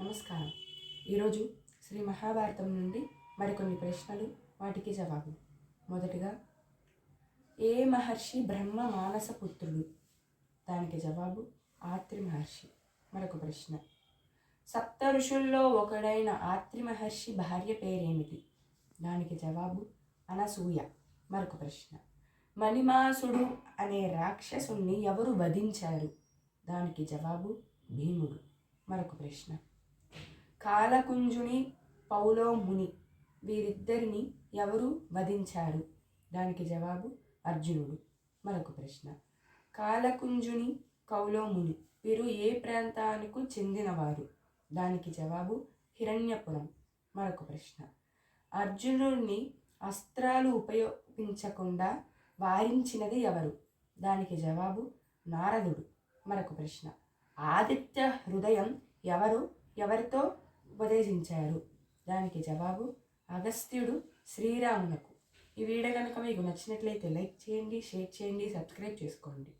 నమస్కారం. ఈరోజు శ్రీ మహాభారతం నుండి మరికొన్ని ప్రశ్నలు వాటికి జవాబు. మొదటిగా ఏ మహర్షి బ్రహ్మ మానస పుత్రుడు? దానికి జవాబు ఆత్రి మహర్షి. మరొక ప్రశ్న సప్త ఋషుల్లో ఒకడైన ఆత్రి మహర్షి భార్య పేరేమిటి? దానికి జవాబు అనసూయ. మరొక ప్రశ్న మణిమాసుడు అనే రాక్షసుణ్ణి ఎవరు వధించారు? దానికి జవాబు భీముడు. మరొక ప్రశ్న కాలకుంజుని పౌలోముని వీరిద్దరిని ఎవరు వధించారు దానికి జవాబు అర్జునుడు. మరొక ప్రశ్న. కాలకుంజుని కౌలోముని వీరు ఏ ప్రాంతానికి చెందినవారు? దానికి జవాబు హిరణ్యపురం. మరొక ప్రశ్న. అర్జునుడిని అస్త్రాలు ఉపయోగించకుండా వారించినది ఎవరు? దానికి జవాబు నారదుడు. మరొక ప్రశ్న. ఆదిత్య హృదయం ఎవరు? ఎవరితో ఉపదేశించారు. దానికి జవాబు అగస్త్యుడు శ్రీరామునకు. ఈ వీడియో కనుక మీకు నచ్చినట్లయితే లైక్ చేయండి షేర్ చేయండి సబ్స్క్రైబ్ చేసుకోండి.